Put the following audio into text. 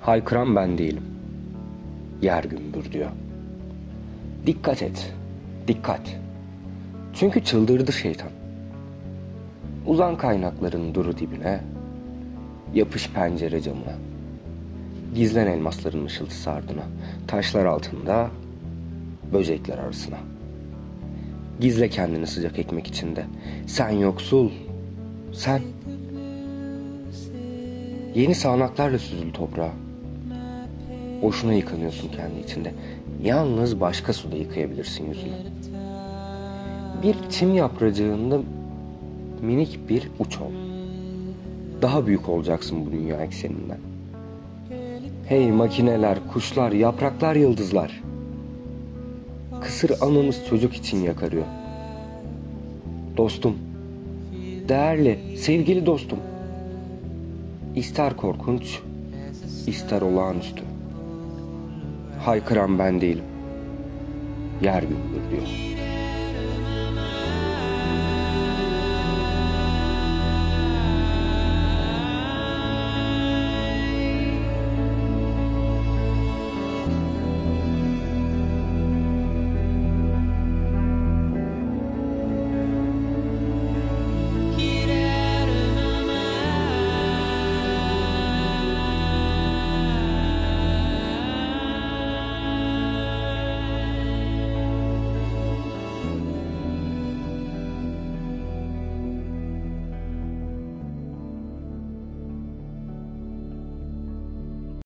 Haykıran ben değilim. Yer gümbür diyor. Dikkat et. Dikkat. Çünkü çıldırdı şeytan. Uzan kaynakların duru dibine. Yapış pencere camına. Gizlen elmasların ışıltısı ardına. Taşlar altında, böcekler arasına. Gizle kendini sıcak ekmek içinde. Sen yoksul, sen. Yeni sağanaklarla süzül toprağa. Boşuna yıkanıyorsun kendi içinde. Yalnız başka suda yıkayabilirsin yüzünü. Bir çim yapracığında minik bir uç ol. Daha büyük olacaksın bu dünya ekseninden. Hey makineler, kuşlar, yapraklar, yıldızlar. Kısır anımız çocuk için yakarıyor. Dostum, değerli, sevgili dostum. İster korkunç, ister olağanüstü. Haykıran ben değilim. Yer gümbür diyor.